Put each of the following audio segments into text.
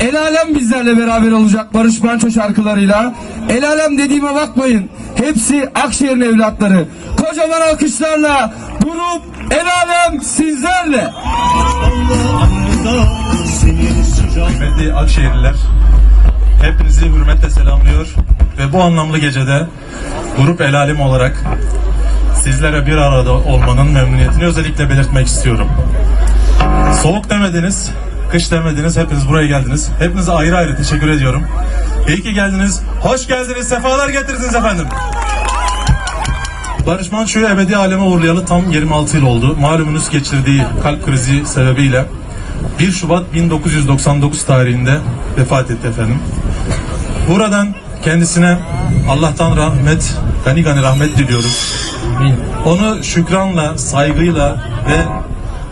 El Alem bizlerle beraber olacak Barış Manço şarkılarıyla. El Alem dediğime bakmayın. Hepsi Akşehir'in evlatları. Kocaman alkışlarla grup El Alem sizlerle. Kıymetli Akşehirliler, hepinizi hürmetle selamlıyor ve bu anlamlı gecede Grup El Alem olarak sizlere bir arada olmanın memnuniyetini özellikle belirtmek istiyorum. Soğuk demediniz, kış demediniz, hepiniz buraya geldiniz. Hepinize ayrı ayrı teşekkür ediyorum. İyi ki geldiniz, hoş geldiniz, sefalar getirdiniz efendim. Barış Manço'yu ebedi aleme uğurlayalı tam 26 yıl oldu. Malumunuz geçirdiği kalp krizi sebebiyle 1 Şubat 1999 tarihinde vefat etti efendim. Buradan kendisine Allah'tan rahmet, gani gani rahmet diliyoruz. Onu şükranla, saygıyla ve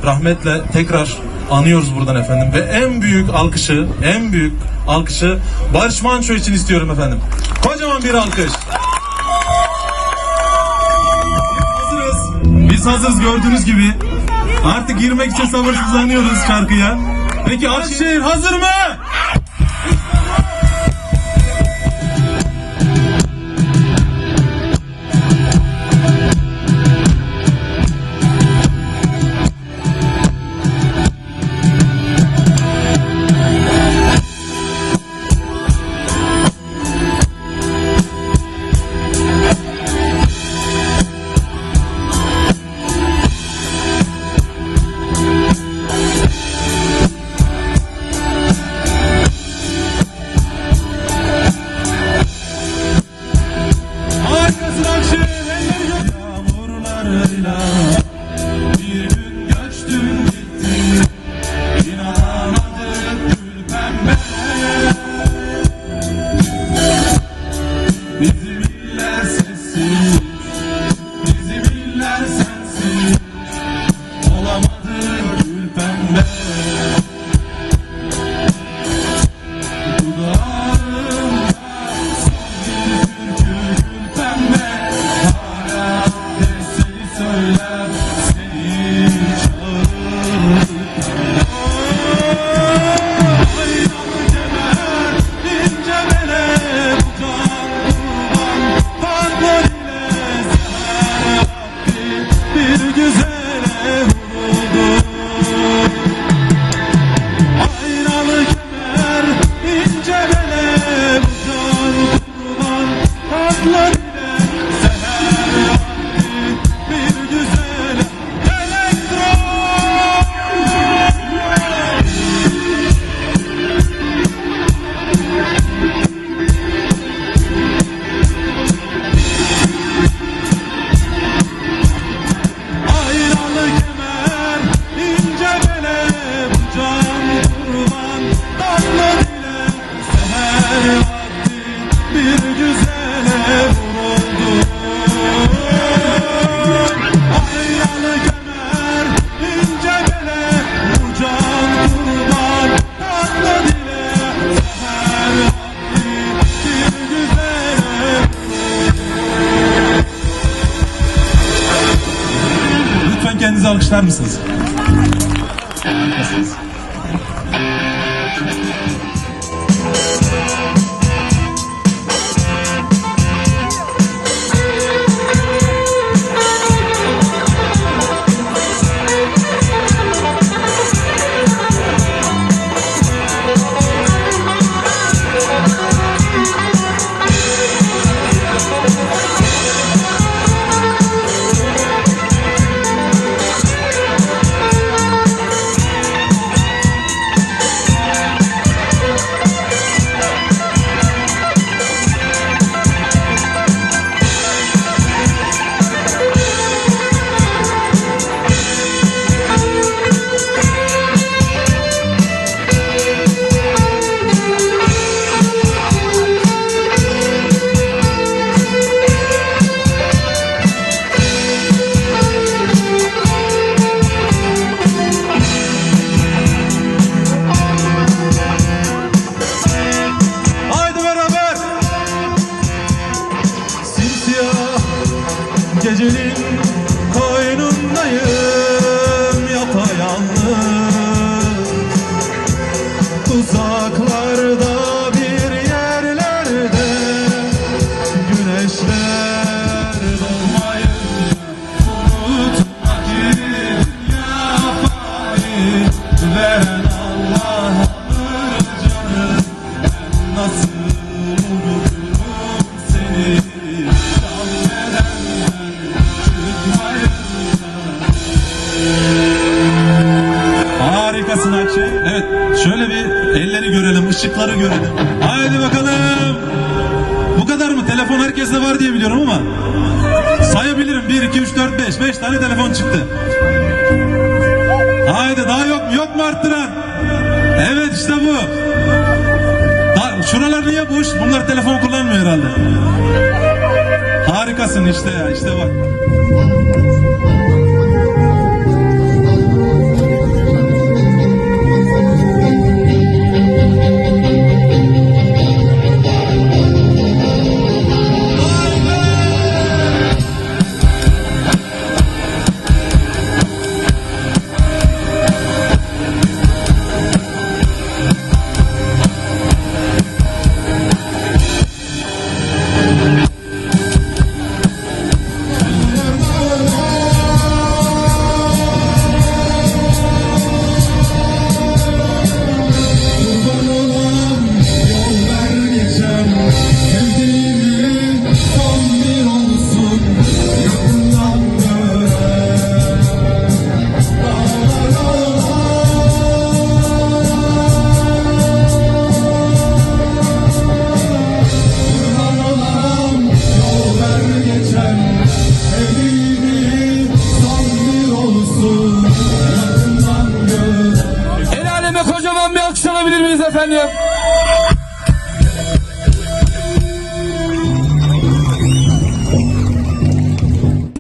rahmetle tekrar anıyoruz buradan efendim. Ve en büyük alkışı, en büyük alkışı Barış Manço için istiyorum efendim. Kocaman bir alkış. hazırız. Biz hazırız gördüğünüz gibi. Artık girmek için sabırsızlanıyoruz şarkıya. Peki Akşehir hazır mı? Alkışlar mısınız? Harikasınız. Işıkları görelim. Haydi bakalım. Bu kadar mı? Telefon herkeste var diye biliyorum ama. Sayabilirim. 1, 2, 3, 4, 5. 5 tane telefon çıktı. Haydi daha yok mu? Yok mu arttıran? Evet işte bu. Da, şuralar niye boş? Bunlar telefon kullanmıyor herhalde. Harikasın işte ya. işte bak.